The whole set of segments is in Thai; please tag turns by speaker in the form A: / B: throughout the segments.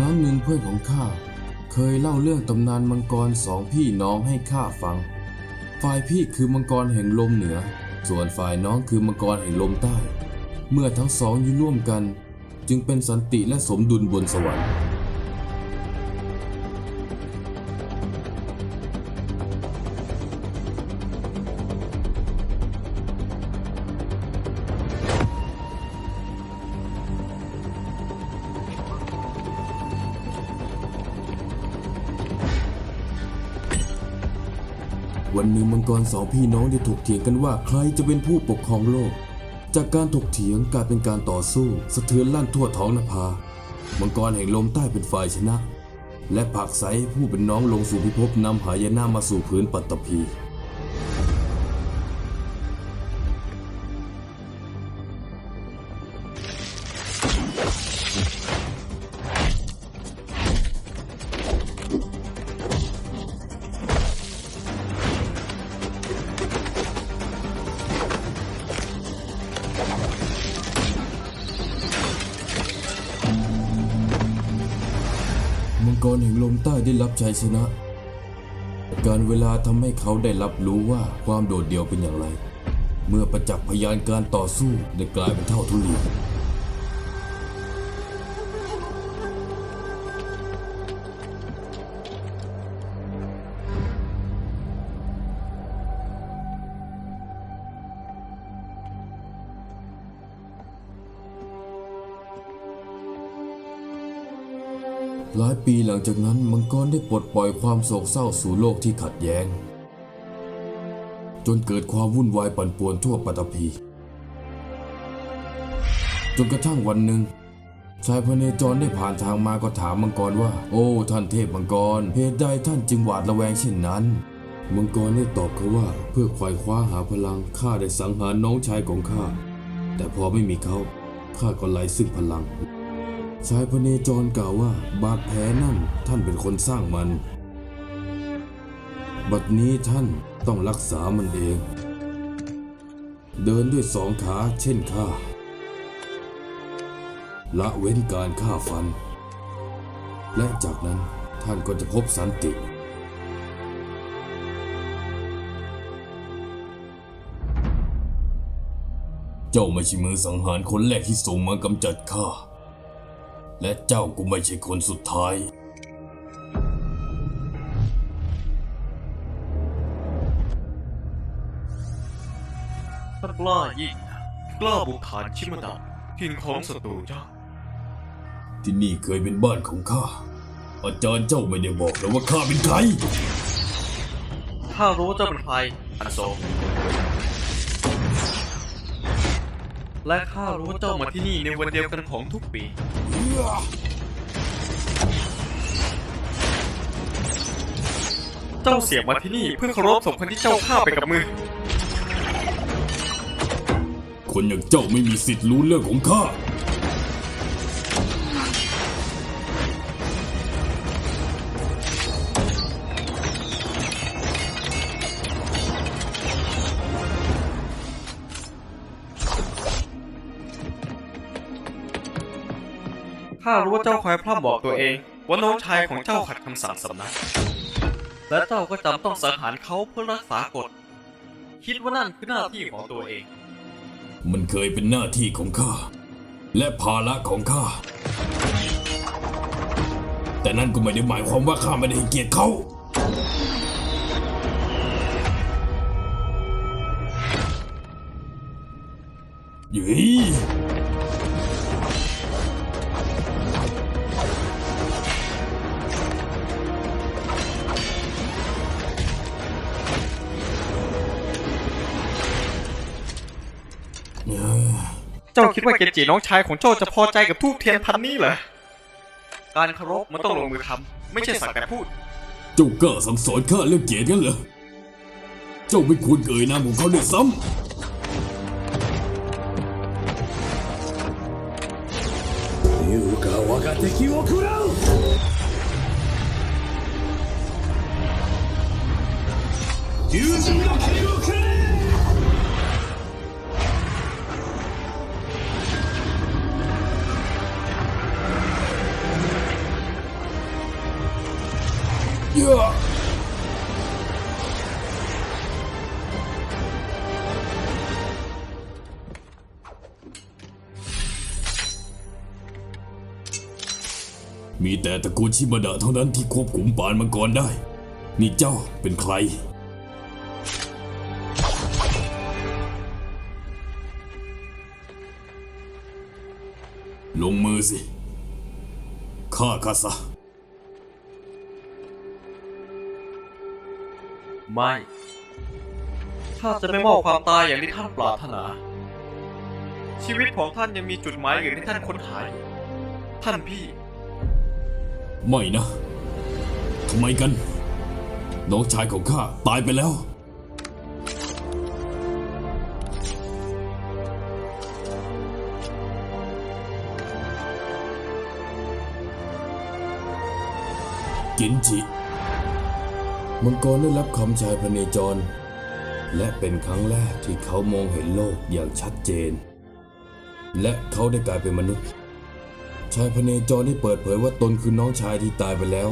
A: ครั้งหนึ่งเพื่อนของข้าเคยเล่าเรื่องตำนานมังกรสองพี่น้องให้ข้าฟัง ฝ่ายพี่คือมังกรแห่งลมเหนือ ส่วนฝ่ายน้องคือมังกรแห่งลมใต้ เมื่อทั้งสองอยู่ร่วมกัน จึงเป็นสันติและสมดุลบนสวรรค์ วันหนึ่งมังกรสองพี่น้องได้ถกเถียงกันว่าใครจะเป็นผู้ปกครองโลก จากการถกเถียงกลายเป็นการต่อสู้ สะเทือนลั่นทั่วท้องนภา มังกรแห่งลมใต้เป็นฝ่ายชนะ และผลักไสผู้เป็นน้องลงสู่พิภพนำหายนะมาสู่พื้นปัตตภี กรแห่งลมใต้ได้รับชัยชนะ การเวลาทำให้เขาได้รับรู้ว่าความโดดเดี่ยวเป็นอย่างไร เมื่อประจักษ์พยานการต่อสู้ได้กลายเป็นเท่าทุลี หลายปีหลังจากนั้นมังกรได้ปลดปล่อยความโศกเศร้าสู่โลกที่ขัดแย้ง จนเกิดความวุ่นวายปั่นป่วนทั่วปัตภีจนกระทั่งวันหนึ่งชายพเนจรได้ผ่านทางมาก็ถามมังกรว่า โอ้ ท่านเทพมังกรเหตุใดท่านจึงหวาดระแวงเช่นนั้น มังกรได้ตอบเขาว่า เพื่อควายคว้าหาพลังข้าได้สังหารน้องชายของข้าแต่พอไม่มีเขาข้าก็ไร้ซึ่งพลัง ชายพเนจรกล่าวว่าบาดแผลนั่นท่านเป็นคนสร้างมัน บัดนี้ท่านต้องรักษามันเอง เดินด้วยสองขาเช่นข้าละเว้นการฆ่าฟัน และจากนั้นท่านก็จะพบสันติเจ้าไม่ใช่มือสังหารคนแรกที่ส่งมากำจัดข้า และเจ้าก็ไม่ใช่คนสุดท้าย
B: ท่านกล้ายิ่งนะกล้าบุกฐานชิมดะถิ่นของศัตรูเจ้า
A: ที่นี่เคยเป็นบ้านของข้า อาจารย์เจ้าไม่ได้บอกเลยว่าข้าเป็นใคร
B: ข้ารู้เจ้าเป็นใครอันโซ และข้ารู้ว่าเจ้ามาที่นี่ในวันเดียวกันของทุกปี เจ้าเสียมาที่นี่เพื่อเคารพสมคนที่เจ้าฆ่าไปกับมือ
A: คนอย่างเจ้าไม่มีสิทธิ์รู้เรื่องของข้า
B: ข้ารู้ว่าเจ้าคอยพร่ำบอกตัวเอง ว่าน้องชายของเจ้าขัดคำสั่งสำนัก และเจ้าก็จำต้องสังหารเขาเพื่อรักษากฎ คิดว่านั่นคือหน้าที่ของตัวเอง
A: มันเคยเป็นหน้าที่ของข้า และภาระของข้า แต่นั่นก็ไม่ได้หมายความว่าข้าไม่ได้ให้เกียรติเขาเย้ย
B: จ้าคิดว่าเกจิน้องชายของเจ้าจะพอใจกับทูบเทียนพันนี้เหรอ การเคารพมันต้องลงมือทำไม่ใช่สักแต่พูด
A: เจ้ากล้าสั่งสอนข้าเรื่องเกียรติกันเหรอ เจ้าไม่ควรเอ่ยนามของเขาด้วยซ้ำ
C: 優雅我が敵を食らう友人の剣をくれ
A: เ มีแต่ตระกูลชิบะดะเท่านั้นที่ควบคุมปานมังกรได้ นี่เจ้าเป็นใคร ลงมือสิฆ่าข้าซะ
B: ไม่ข้าจะไม่มอบความตายอย่างที่ท่านปรารถนา ชีวิตของท่านยังมีจุดหมายอื่นที่ท่านค้นหาอยู่ท่านพี่
A: ไม่นะ ทำไมกัน น้องชายของข้าตายไปแล้ว กินจิ มังกรได้รับคำชายพเนจร และเป็นครั้งแรกที่เขามองเห็นโลกอย่างชัดเจน และเขาได้กลายเป็นมนุษย์ ชายพเนจรได้เปิดเผยว่าตนคือน้องชายที่ตายไปแล้ว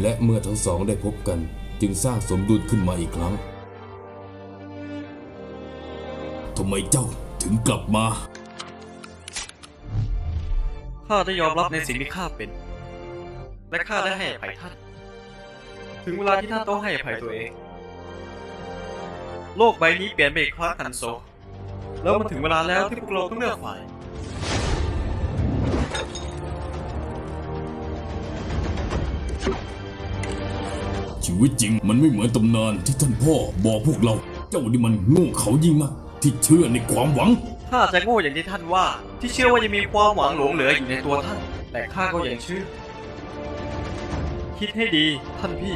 A: และเมื่อทั้งสองได้พบกัน จึงสร้างสมดุลขึ้นมาอีกครั้งทำไมเจ้าถึงกลับมา
B: ข้าได้ยอมรับในสิ่งที่ข้าเป็น และข้าได้ให้อภัยท่าน ถึงเวลาที่ท่านต้องให้อภัยตัวเอง โลกใบนี้เปลี่ยนไปอีกครั้งทันโซแล้วมันถึงเวลาแล้วที่พวกเราต้องเลือกฝ่าย
A: ชีวิตจริงมันไม่เหมือนตำนานที่ท่านพ่อบอกพวกเรา เจ้านี่มันโง่เขายิ่งนักที่เชื่อในความหวัง
B: ข้าจะโง่อย่างที่ท่านว่า ที่เชื่อว่ายังมีความหวังหลงเหลืออยู่ในตัวท่าน แต่ข้าก็ยังเชื่อ คิดให้ดีท่านพี่